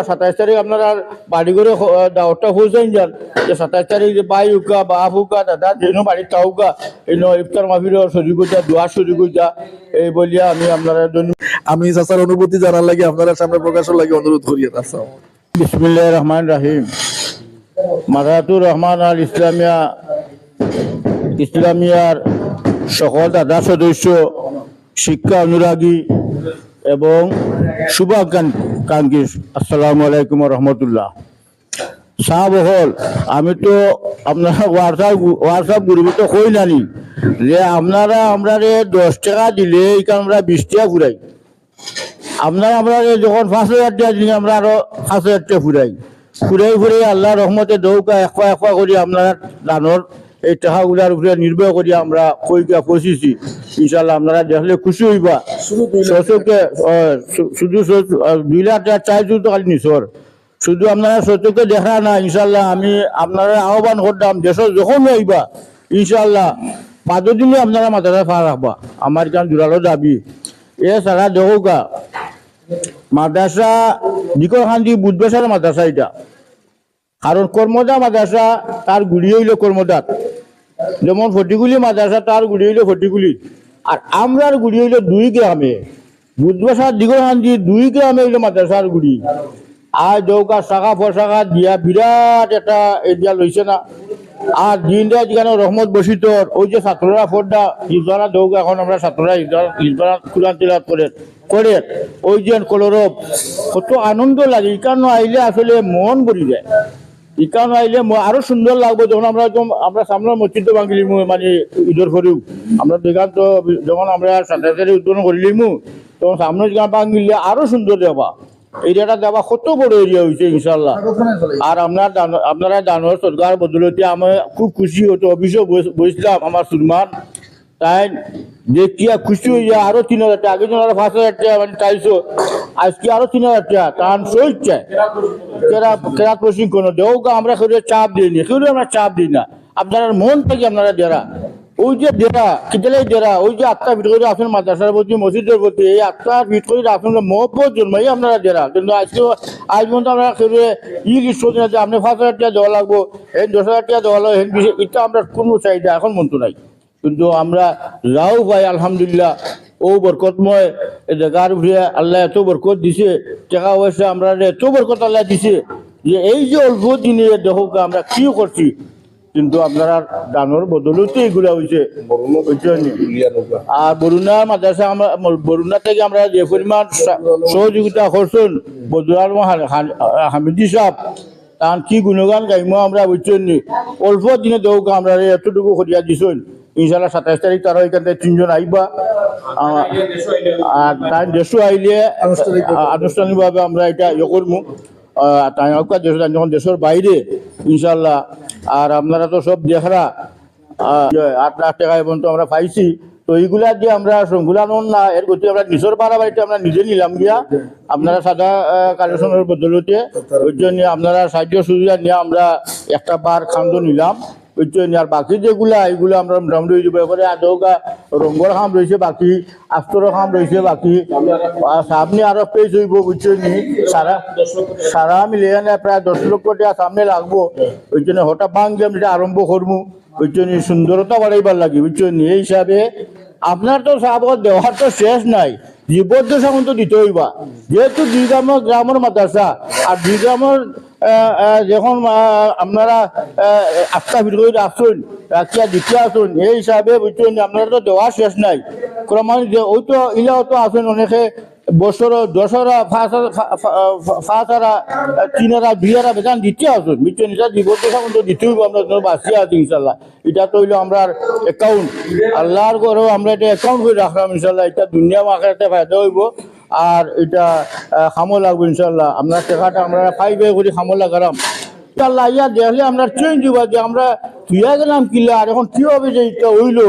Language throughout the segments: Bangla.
সাতাইশ তারিখ আপনারা বাড়ি করে দাওয়াতটা পৌঁছাই যান। যে সাতাইশ তারিখ যে বাই উকা বাপ উকা দাদা যেন বাড়ির তাউকা এই ইফতার মাহফিলের সুযোগ যা দোয়া সুযোগ যা এই বলিয়া আমি আপনারা আমি চাচার অনুভূতি জানার লাগে আপনারা সামনে প্রকাশের লাগে অনুরোধ করি আসসালাম বিসমিল্লাহ রহমান রাহিম মাদাতুর রহমান আল ইসলামিয়া ইসলামিয়ার সকল দাদা সদস্য শিক্ষা অনুরাগী এবং শুভাকাঙ্ক্ষী আসসালামু আলাইকুম রহমতুল্লাহ। শাহ বহল আমি তো আপনারা হোয়াটসঅ্যাপ হোয়াটসঅ্যাপ গ্রুপে তো কই নানি? যে আপনারা আমরা রে দশ টাকা দিলে এখানে আমরা বিশ টাকা ঘুরাই। আপনার আমরা যখন পাঁচ হাজার টাকা দিন আমরা আরও পাঁচ হাজার টাকা ফুরাই ফুরাই ফুরাই আল্লাহ রহমতে দৌকা একপা একপা করি আপনার দানোর এই টাকাগুলার উপরে নির্ভর করি আমরা কইকা পৌঁছিছি ইনশাল্লাহ আপনারা দেখলে খুশি হইবা। শোষকে শুধু দুই লাখ টাকা চাইছো তো খালি নিছর। শুধু আপনারা সত্যকে দেখা না ইনশাল্লাহ আমি আপনারা আহ্বান করতাম দেশ যখন হইবা ইনশাল্লাহ পাঁচ দিনে আপনারা মাথাটা ফা রাখবা। আমার কান জোরালো দাবি। এছাড়া দেখোকা মাদ্রাসা দিকর খান্দি বুধবেশার মাদ্রাসা এটা। কারণ কর্মদা মাদ্রাসা তার গুড়ি হইল কর্মদাত যেমন ফটিগুলি মাদ্রাসা তার গুড়ি হইল ফটিগুলি আর আমরার গুড়ি হইল দুই গ্রামে। বুধবেশার দিগর খান্দি দুই গ্রামে হইল মাদ্রাসার গুড়ি আর দৌকা শাখা ফশাখা দিয়া বিরাট একটা এরিয়া লইছে না। আর দিনটা যেখানে রহমত বসিতর ওই যে ছাত্ররা ফোরটা ইজবারা দৌকা এখন আমরা ছাত্ররা ইজবারা কুলান তিলাত করে করে ওই যে কলরব কত আনন্দ লাগে ইকানো আইলে আসলে মন ভরি যায়। ইকানো আইলে আরও সুন্দর লাগবে যখন আমরা একদম আমরা সামনে মসজিদ মানে করিও আমরা দেখান তো যখন আমরা উদ্বোধন করিলিমু তখন সামনে আরও সুন্দর দেবা। এরিয়াটা কত বড় এরিয়া হয়েছে ইনশাল্লাহ আর আপনার আপনারা দানোর সরকার বদলতে আমি খুব খুশি হতো অফিসে বস- বসলাম আমার সুরমান তাই দেখিয়া খুশি হয়ে যায় আরও তিন হাজার টাকা, আগে পাঁচ হাজার টাকা মানে চাইছো। আজকে আরও তিন হাজার টাকা তার সই চায় কেরা কেরাত প্রশিক্ষণ দেওগা আমরা কেউ চাপ দিই দিইনি, কেউ আমরা চাপ দিই না। আপনারা মন থেকে আপনারা দেরা। ওই যে দেরা কিতালে দেরা, ওই যে আত্মা ভিট করে আসেন মাদ্রাসার প্রতি, মসজিদের প্রতি, এই আত্মা ভিট করে আসেন মহব্বত জন্মাই আপনারা দেরা। কিন্তু আজকে আজ পর্যন্ত আমরা কেউ ই লিস্ট করছি না যে আপনি পাঁচ হাজার টাকা দেওয়া লাগবো, এই দশ হাজার টাকা দেওয়া লাগবে বিষয় এটা আমরা কোনো চাহিদা এখন মন্ত্র নাই। কিন্তু আমরা যাও পাই আলহামদুলিল্লাহ ও বরকতময় জায়গার উপরে আল্লাহ এত বরকত দিছে, টাকা পয়সা আমরা এত বরকত আল্লাহ দিছে, যে এই যে অল্প দিনে দেখো আমরা কি করছি। কিন্তু আপনারা দানোর বদলতে এগুলা হয়েছে? আর বরুণা মাদ্রাসা আমরা বরুণা থেকে আমরা যে পরিমাণ সহযোগিতা করছেন বদুরার হামিদি সাহেব, তার কি গুণগান গাইমো আমরা বুঝছেন অল্প দিনে দেউক আমরা এতটুকু করিয়া দিছেন। ইনশাল্লাহ সাতাইশ তারিখ তারা এখান থেকে তিনজন আইবা। আর তাই দেশও আইলে আনুষ্ঠানিকভাবে আমরা এটা ইয়ে করব তাই দেশ যখন দেশের বাইরে ইনশাল্লাহ। আর আপনারা তো সব দেখরা আট লাখ টাকা এবং তো আমরা পাইছি। তো এইগুলা দিয়ে আমরা নন না এর গতি আমরা নিজের পাড়া বাড়িতে আমরা নিজে নিলাম গিয়া। আপনারা সাদা কালেকশনের বদলতে ওই জন্য আপনারা সাহায্য সুবিধা নিয়ে আমরা একটা বার খান্দ নিলাম। আর বাকি যেগুলা, এইগুলো আমরা মোটামুটি ওই যে ব্যাপারে আদৌকা রঙ্গর খাম রয়েছে বাকি, আস্তর খাম রয়েছে বাকি। সামনে আরও পেজ হইব বুঝছ নি? সারা সারা মিলে এনে প্রায় দশ লক্ষ টাকা সামনে লাগবো। ওই জন্য হঠাৎ ভাঙ দিয়ে এটা আরম্ভ করব। ওই জন্য সুন্দরতা বাড়াইবার লাগে বুঝছ নি? এই হিসাবে আপনার তো সাবত দেওয়ার তো শেষ নাই। জীবদ্দ সামন্ত দিতে হইবা। যেহেতু দুই গ্রামের গ্রামের মাদ্রাসা, আর দুই গ্রামের যখন আপনারা আস্থা ভিতরে আসুন রাখিয়া দিতে আসুন এই হিসাবে বুঝছেন আপনারা তো দেওয়া শেষ নাই। ক্রমান্বয়ে ওই তো ইলাও তো আসুন অনেকে বছর দশরা ফাঁসারা তিনারা, দুইয়ারা বেতন দিতে আসুন, বুঝছেন, এটা জীবদ্দ সামন্ত দিতে হইব, আমরা বাঁচিয়ে আছি ইনশাল্লাহ এটা তো হইল আমরা অ্যাকাউন্ট আল্লাহর ঘরেও আমরা এটা অ্যাকাউন্ট করে রাখলাম ইনশাল্লাহ এটা দুনিয়া মাখাতে ফায়দা হইব। আর এটা খামো লাগবো ইনশাল্লাহ। আমরা টাকাটা আমরা ফাইভ করে খামো লাগালাম। ইনশাল্লাহ, ইয়া দেখলে আমরা চেঞ্জ দিবা যে আমরা তুইয়া গেলাম কিলা, আর এখন কি হবে যে এটা হইল?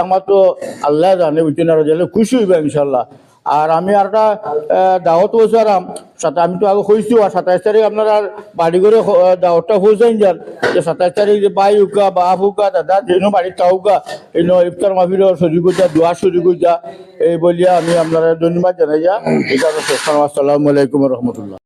একমাত্র আল্লাহ জানে বুঝতে আর খুশি হইবে ইনশাল্লাহ। আর আমি আর একটা দাওয়াত হয়েছে সাথে আমি তো আগে হয়েছি আর সাতাইশ তারিখ আপনারা বাড়ি করে দাওয়াতটা দাওয়াতটা পৌঁছাই যান যে সাতাইশ তারিখ যে বাই উকা বাপ উকা দাদা যেন বাড়ির তাউকা এই ইফতার মাহির সুযোগ যা দোয়ার সুযোগ যা এই বলিয়া আমি আপনারা ধন্যবাদ জানাই, যা। এটা আসসালামু আলাইকুম রহমতুল্লাহ।